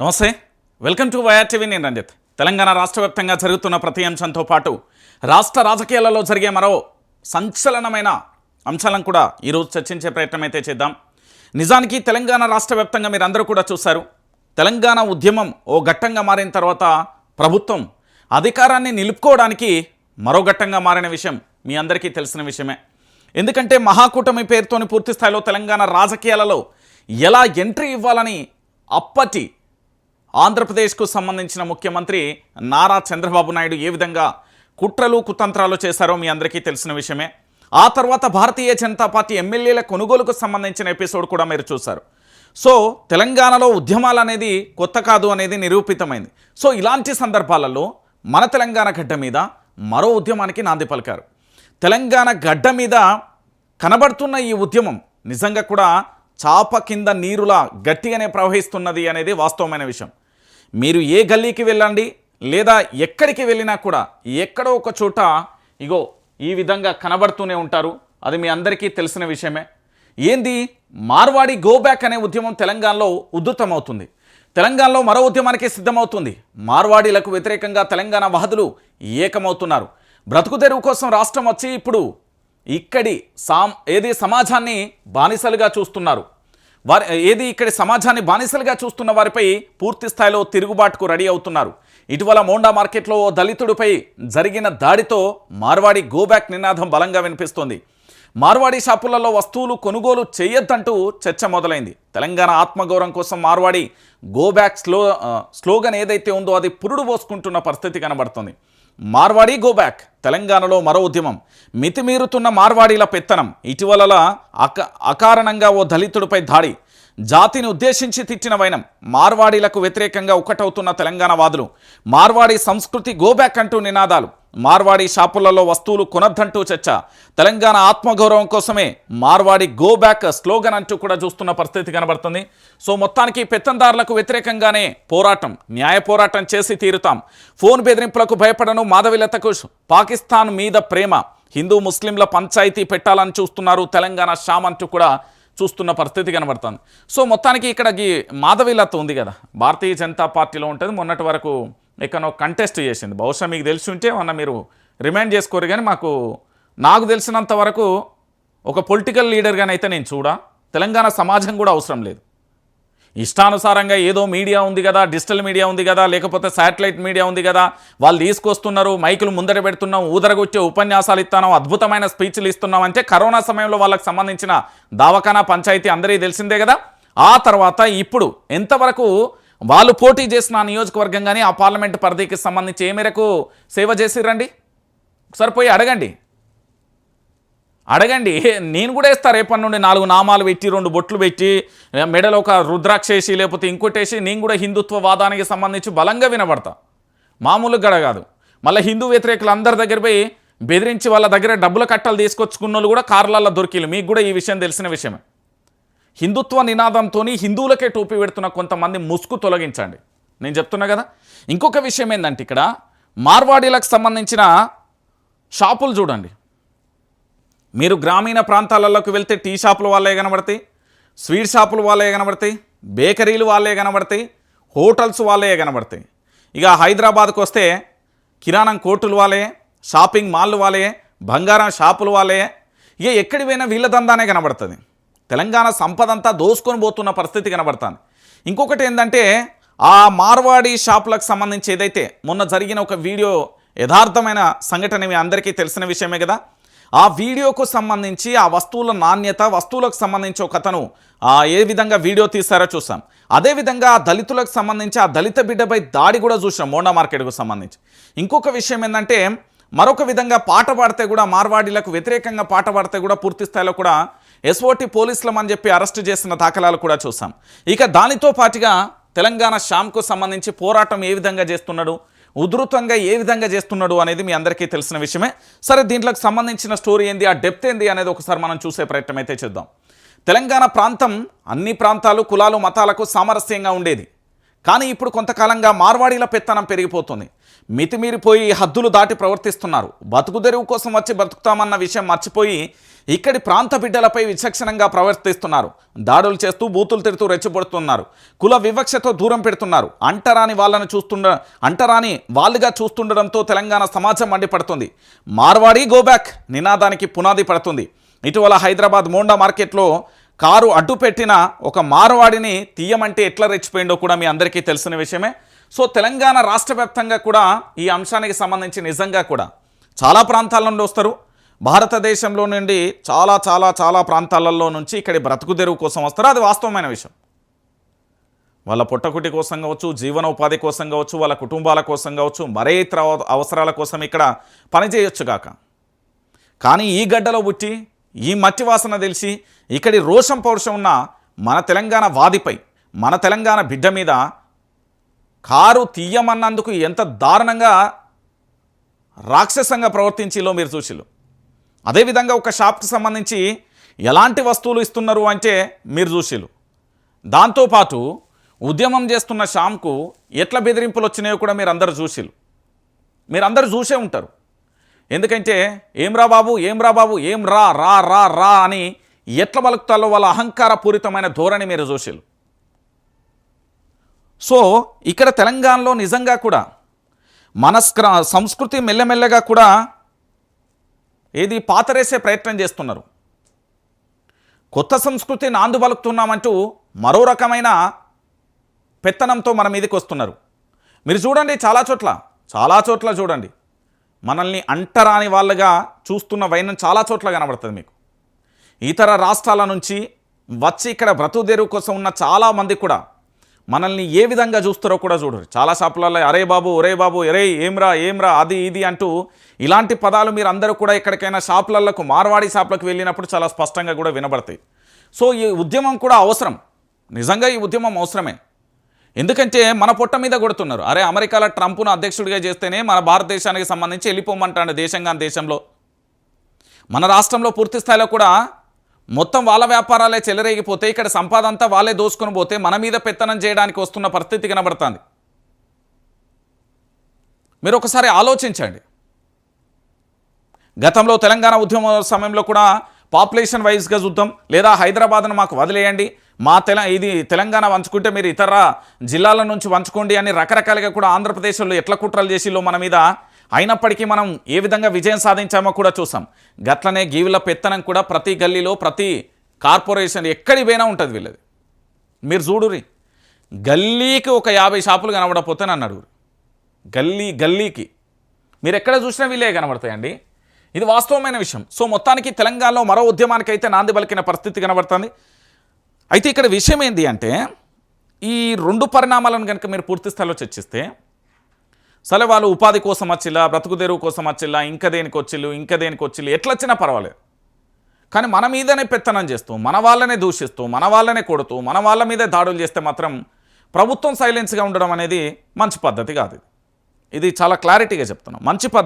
నమస్తే. Welcome to Y R TV. నేను రంజిత్. తెలంగాణ రాష్ట్ర వ్యాప్తంగా జరుగుతున్న ప్రతి అంశంతో పాటు రాష్ట్ర రాజకీయాలలో జరిగే మరో సంచలనమైన అంశాలను కూడా ఈరోజు చర్చించే ప్రయత్నం అయితే చేద్దాం. నిజానికి తెలంగాణ రాష్ట్ర వ్యాప్తంగా మీరందరూ కూడా చూశారు. తెలంగాణ ఉద్యమం ఓ ఘట్టంగా మారిన తర్వాత ప్రభుత్వం అధికారాన్ని నిలుపుకోవడానికి మరో ఘట్టంగా మారిన విషయం మీ అందరికీ తెలిసిన విషయమే. ఎందుకంటే మహాకూటమి పేరుతోని పూర్తి స్థాయిలో తెలంగాణ రాజకీయాలలో ఎలా ఎంట్రీ ఇవ్వాలని అప్పటి ఆంధ్రప్రదేశ్కు సంబంధించిన ముఖ్యమంత్రి నారా చంద్రబాబు నాయుడు ఏ విధంగా కుట్రలు కుతంత్రాలు చేశారో మీ అందరికీ తెలిసిన విషయమే. ఆ తర్వాత భారతీయ జనతా పార్టీ ఎమ్మెల్యేల కొనుగోలుకు సంబంధించిన ఎపిసోడ్ కూడా మీరు చూశారు. సో తెలంగాణలో ఉద్యమాలు అనేది కొత్త కాదు అనేది నిరూపితమైంది. సో ఇలాంటి సందర్భాలలో మన తెలంగాణ గడ్డ మీద మరో ఉద్యమానికి నాంది పలికారు. తెలంగాణ గడ్డ మీద కనబడుతున్న ఈ ఉద్యమం నిజంగా కూడా చాప కింద నీరులా గట్టిగానే ప్రవహిస్తున్నది అనేది వాస్తవమైన విషయం. మీరు ఏ గల్లీకి వెళ్ళండి లేదా ఎక్కడికి వెళ్ళినా కూడా ఎక్కడో ఒక చోట ఇగో ఈ విధంగా కనబడుతూనే ఉంటారు. అది మీ అందరికీ తెలిసిన విషయమే. ఏంది? మార్వాడి గోబ్యాక్ అనే ఉద్యమం తెలంగాణలో ఉధృతమవుతుంది. తెలంగాణలో మరో ఉద్యమానికి సిద్ధమవుతుంది. మార్వాడీలకు వ్యతిరేకంగా తెలంగాణ వాదులు ఏకమవుతున్నారు. బ్రతుకు తెరువు కోసం రాష్ట్రం వచ్చి ఇప్పుడు ఇక్కడి సాం ఏది సమాజాన్ని బానిసలుగా చూస్తున్నారు. వారి ఏది ఇక్కడి సమాజాన్ని బానిసలుగా చూస్తున్న వారిపై పూర్తి స్థాయిలో తిరుగుబాటుకు రెడీ అవుతున్నారు. ఇటీవల మోండా మార్కెట్లో ఓ దళితుడిపై జరిగిన దాడితో మార్వాడి గోబ్యాక్ నినాదం బలంగా వినిపిస్తోంది. మార్వాడి షాపులలో వస్తువులు కొనుగోలు చేయొద్దంటూ చర్చ మొదలైంది. తెలంగాణ ఆత్మగౌరవం కోసం మార్వాడి గోబ్యాక్ స్లో స్లోగన్ ఏదైతే ఉందో అది పురుడు పోసుకుంటున్న పరిస్థితి కనబడుతుంది. మార్వాడి గోబ్యాక్ తెలంగాణలో మరో ఉద్యమం. మితిమీరుతున్న మార్వాడీల పెత్తనం ఇటీవల అక అకారణంగా ఓ దళితుడిపై దాడి. జాతిని ఉద్దేశించి తిట్టిన వైనం మార్వాడీలకు వ్యతిరేకంగా ఒకటవుతున్న తెలంగాణ వాదులు. మార్వాడి సంస్కృతి గోబ్యాక్ అంటూ నినాదాలు. మార్వాడి షాపులలో వస్తువులు కొనద్దంటూ చర్చ. తెలంగాణ ఆత్మగౌరవం కోసమే మార్వాడి గో బ్యాక్ స్లోగన్ అంటూ కూడా చూస్తున్న పరిస్థితి కనబడుతుంది. సో మొత్తానికి పెత్తందారులకు వ్యతిరేకంగానే పోరాటం న్యాయ పోరాటం చేసి తీరుతాం. ఫోన్ బెదిరింపులకు భయపడను మాధవిలతకు పాకిస్తాన్ మీద ప్రేమ హిందూ ముస్లింల పంచాయతీ పెట్టాలని చూస్తున్నారు తెలంగాణ షామ్ అంటూ కూడా చూస్తున్న పరిస్థితి కనబడుతుంది. సో మొత్తానికి ఇక్కడ ఈ మాధవీలత్వం ఉంది కదా. భారతీయ జనతా పార్టీలో ఉంటుంది. మొన్నటి వరకు ఎక్కడో కంటెస్ట్ చేసింది. బహుశా మీకు తెలిసి ఉంటే మొన్న మీరు రిమైండ్ చేసుకోరు కానీ మాకు నాకు తెలిసినంత వరకు ఒక పొలిటికల్ లీడర్గానైతే నేను చూడా. తెలంగాణ సమాజం కూడా అవసరం లేదు. ఇష్టానుసారంగా ఏదో మీడియా ఉంది కదా డిజిటల్ మీడియా ఉంది కదా లేకపోతే శాటిలైట్ మీడియా ఉంది కదా వాళ్ళు తీసుకొస్తున్నారు మైకులు ముందర పెడుతున్నాం ఊదరగొచ్చే ఉపన్యాసాలు ఇస్తున్నాం అద్భుతమైన స్పీచ్లు ఇస్తున్నాం అంటే కరోనా సమయంలో వాళ్ళకి సంబంధించిన దావఖానా పంచాయతీ అందరికీ తెలిసిందే కదా. ఆ తర్వాత ఇప్పుడు ఎంతవరకు వాళ్ళు పోటీ చేసిన నియోజకవర్గం కానీ ఆ పార్లమెంట్ పరిధికి సంబంధించి ఏ మేరకు సేవ చేసిరండి ఒకసారి పోయి అడగండి. అడగండి నేను కూడా వేస్తా. రేపటి నుండి నాలుగు నామాలు పెట్టి రెండు బొట్లు పెట్టి మెడలో ఒక రుద్రాక్ష వేసి లేకపోతే ఇంకోటేసి నేను కూడా హిందుత్వ వాదానికి సంబంధించి బలంగా వినబడతా. మామూలుగా గడ కాదు. మళ్ళీ హిందూ వ్యతిరేకులు అందరి దగ్గర పోయి బెదిరించి వాళ్ళ దగ్గర డబ్బుల కట్టలు తీసుకొచ్చుకున్న వాళ్ళు కూడా కార్లలో దొరికిలు మీకు కూడా ఈ విషయం తెలిసిన విషయమే. హిందుత్వ నినాదంతో హిందువులకే టోపీ పెడుతున్న కొంతమంది ముసుగు తొలగించండి. నేను చెప్తున్నా కదా? ఇంకొక విషయం ఏంటంటే ఇక్కడ మార్వాడీలకు సంబంధించిన షాపులు చూడండి. మీరు గ్రామీణ ప్రాంతాలలోకి వెళ్తే టీ షాపులు వాళ్ళే కనబడతాయి స్వీట్ షాపులు వాళ్ళే కనబడతాయి బేకరీలు వాళ్ళే కనబడతాయి హోటల్స్ వాళ్ళే కనబడతాయి. ఇక హైదరాబాద్కు వస్తే కిరాణం కోర్టులు వాళ్ళే షాపింగ్ మాల్లు వాళ్ళే బంగారం షాపులు వాళ్ళే. ఇక ఎక్కడి పోయినా వీళ్ళ దందానే కనబడుతుంది. తెలంగాణ సంపద అంతా దోసుకొని పోతున్న పరిస్థితి కనబడుతుంది. ఇంకొకటి ఏంటంటే ఆ మార్వాడి షాపులకు సంబంధించి ఏదైతే మొన్న జరిగిన ఒక వీడియో యథార్థమైన సంఘటన మీ అందరికీ తెలిసిన విషయమే కదా. ఆ వీడియోకు సంబంధించి ఆ వస్తువుల నాణ్యత వస్తువులకు సంబంధించి ఒక అతను ఏ విధంగా వీడియో తీశారో చూసాం అదేవిధంగా దళితులకు సంబంధించి ఆ దళిత బిడ్డపై దాడి కూడా చూసాం మోండా మార్కెట్కు సంబంధించి. ఇంకొక విషయం ఏంటంటే మరొక విధంగా పాట పాడితే కూడా మార్వాడీలకు వ్యతిరేకంగా పాట పాడితే కూడా పూర్తి స్థాయిలో కూడా ఎస్ఓటి పోలీసులం అని చెప్పి అరెస్ట్ చేసిన దాఖలాలు కూడా చూసాం ఇక దానితో పాటుగా తెలంగాణ షామ్కు సంబంధించి పోరాటం ఏ విధంగా చేస్తున్నాడు? ఉధృతంగా ఏ విధంగా చేస్తున్నాడు అనేది మీ అందరికీ తెలిసిన విషయమే. సరే దీంట్లోకి సంబంధించిన స్టోరీ ఏంది ఆ డెప్త్ ఏంది అనేది ఒకసారి మనం చూసే ప్రయత్నం అయితే చేద్దాం. తెలంగాణ ప్రాంతం అన్ని ప్రాంతాలు కులాలు మతాలకు సామరస్యంగా ఉండేది. కానీ ఇప్పుడు కొంతకాలంగా మార్వాడీల పెత్తనం పెరిగిపోతుంది. మితిమీరిపోయి హద్దులు దాటి ప్రవర్తిస్తున్నారు. బతుకుదెరువు కోసం వచ్చి బతుకుతామన్న విషయం మర్చిపోయి ఇక్కడి ప్రాంత బిడ్డలపై విచక్షణంగా ప్రవర్తిస్తున్నారు. దాడులు చేస్తూ బూతులు తిడుతూ రెచ్చగొడుతున్నారు. కుల వివక్షతో దూరం పెడుతున్నారు. అంటరాని వాళ్ళను చూస్తుండ అంటరాని వాళ్ళుగా చూస్తుండడంతో తెలంగాణ సమాజం మండిపడుతుంది. మార్వాడి గోబ్యాక్ నినాదానికి పునాది పడుతుంది. ఇటీవల హైదరాబాద్ మోండా మార్కెట్లో కారు అడ్డు పెట్టిన ఒక మార్వాడిని తీయమంటే ఎట్లా రెచ్చిపోయిండో కూడా మీ అందరికీ తెలిసిన విషయమే. సో తెలంగాణ రాష్ట్ర వ్యాప్తంగా కూడా ఈ అంశానికి సంబంధించి నిజంగా కూడా చాలా ప్రాంతాల నుండి వస్తారు. భారతదేశంలో నుండి చాలా చాలా చాలా ప్రాంతాలలో నుంచి ఇక్కడి బ్రతుకు తెరువు కోసం వస్తారు. అది వాస్తవమైన విషయం. వాళ్ళ పుట్టకుటి కోసం కావచ్చు జీవనోపాధి కోసం కావచ్చు వాళ్ళ కుటుంబాల కోసం కావచ్చు మరే ఇతర అవసరాల కోసం ఇక్కడ పనిచేయొచ్చు కాక. కానీ ఈ గడ్డలో పుట్టి ఈ మట్టి వాసన తెలిసి ఇక్కడి రోషం పౌరుషం ఉన్న మన తెలంగాణ వాదిపై మన తెలంగాణ బిడ్డ మీద కారు తీయమన్నందుకు ఎంత దారుణంగా రాక్షసంగా ప్రవర్తించిలో మీరు చూసిలు అదేవిధంగా ఒక షాప్కి సంబంధించి ఎలాంటి వస్తువులు ఇస్తున్నారు అంటే మీరు చూసిలు దాంతోపాటు ఉద్యమం చేస్తున్న షామ్కు ఎట్ల బెదిరింపులు వచ్చినాయో కూడా మీరు అందరూ చూసిలు మీరు చూసే ఉంటారు. ఎందుకంటే ఏం రా బాబు ఏం రా బాబు ఏం రా రా రా రా అని ఎట్ల బలుకుతాలో వాళ్ళ అహంకారపూరితమైన ధోరణి మీరు చూసారు సో ఇక్కడ తెలంగాణలో నిజంగా కూడా మనస్క్ర సంస్కృతి మెల్లమెల్లగా కూడా ఏది పాతరేసే ప్రయత్నం చేస్తున్నారు. కొత్త సంస్కృతి నాందు బలుకుతున్నామంటూ మరో రకమైన పెత్తనంతో మన మీదకి వస్తున్నారు. మీరు చూడండి చాలా చోట్ల చాలా చోట్ల చూడండి. మనల్ని అంటరాని వాళ్ళగా చూస్తున్న వైనం చాలా చోట్ల కనబడుతుంది మీకు. ఇతర రాష్ట్రాల నుంచి వచ్చి ఇక్కడ బ్రతుదేరు కోసం ఉన్న చాలామంది కూడా మనల్ని ఏ విధంగా చూస్తారో కూడా చూడరు. చాలా షాపులలో అరే బాబు ఒరే బాబు ఎరే ఏమ్రా ఏమ్రా అది ఇది అంటూ ఇలాంటి పదాలు మీరు అందరూ కూడా ఎక్కడికైనా షాపులకు మార్వాడి షాపులకు వెళ్ళినప్పుడు చాలా స్పష్టంగా కూడా వినబడతాయి. సో ఈ ఉద్యమం కూడా అవసరం. నిజంగా ఈ ఉద్యమం అవసరమే. ఎందుకంటే మన పొట్ట మీద కొడుతున్నారు. అరే అమెరికాలో ట్రంప్ను అధ్యక్షుడిగా చేస్తేనే మన భారతదేశానికి సంబంధించి వెళ్ళిపోమంటాడు దేశంగా దేశంలో. మన రాష్ట్రంలో పూర్తి స్థాయిలో కూడా మొత్తం వాళ్ళ వ్యాపారాలే చెలరేగిపోతే ఇక్కడ సంపాద అంతా వాళ్ళే దోసుకొని పోతే మన మీద పెత్తనం చేయడానికి వస్తున్న పరిస్థితి కనబడుతుంది. మీరు ఒకసారి ఆలోచించండి. గతంలో తెలంగాణ ఉద్యమ సమయంలో కూడా పాపులేషన్ వైజ్గా చూద్దాం లేదా హైదరాబాద్ను మాకు వదిలేయండి మా తెల ఇది తెలంగాణ వంచుకుంటే మీరు ఇతర జిల్లాల నుంచి వంచుకోండి అని రకరకాలుగా కూడా ఆంధ్రప్రదేశ్లో ఎట్ల కుట్రలు చేసిలో మన మీద? అయినప్పటికీ మనం ఏ విధంగా విజయం సాధించామో కూడా చూసాం. గట్లనే గీవుల పెత్తనం కూడా ప్రతి గల్లీలో ప్రతి కార్పొరేషన్ ఎక్కడి పోయినా ఉంటుంది వీళ్ళది. మీరు చూడురి గల్లీకి ఒక యాభై షాపులు కనబడపోతే నన్ను అడుగురు గల్లీ గల్లీకి. మీరు ఎక్కడ చూసినా వీళ్ళే కనబడతాయండి. ఇది వాస్తవమైన విషయం. సో మొత్తానికి తెలంగాణలో మరో ఉద్యమానికి అయితే నాంది పలికిన పరిస్థితి కనబడుతుంది. అయితే ఇక్కడ విషయం ఏంటి అంటే ఈ రెండు పరిణామాలను కనుక మీరు పూర్తి స్థాయిలో చర్చిస్తే సరే వాళ్ళు ఉపాధి కోసం వచ్చిల్లా బ్రతుకు తెరువు కోసం వచ్చిల్లా ఇంకా దేనికి వచ్చిల్లు ఇంకా దేనికి వచ్చిల్లు ఎట్లా వచ్చినా పర్వాలేదు. కానీ మన మీదనే పెత్తనం చేస్తూ మన వాళ్ళనే దూషిస్తూ మన వాళ్ళనే కొడుతూ మన వాళ్ళ మీదే దాడులు చేస్తే మాత్రం ప్రభుత్వం సైలెన్స్గా ఉండడం అనేది మంచి పద్ధతి కాదు ఇది. ఇది చాలా క్లారిటీగా చెప్తున్నాం. మంచి పద్ధతి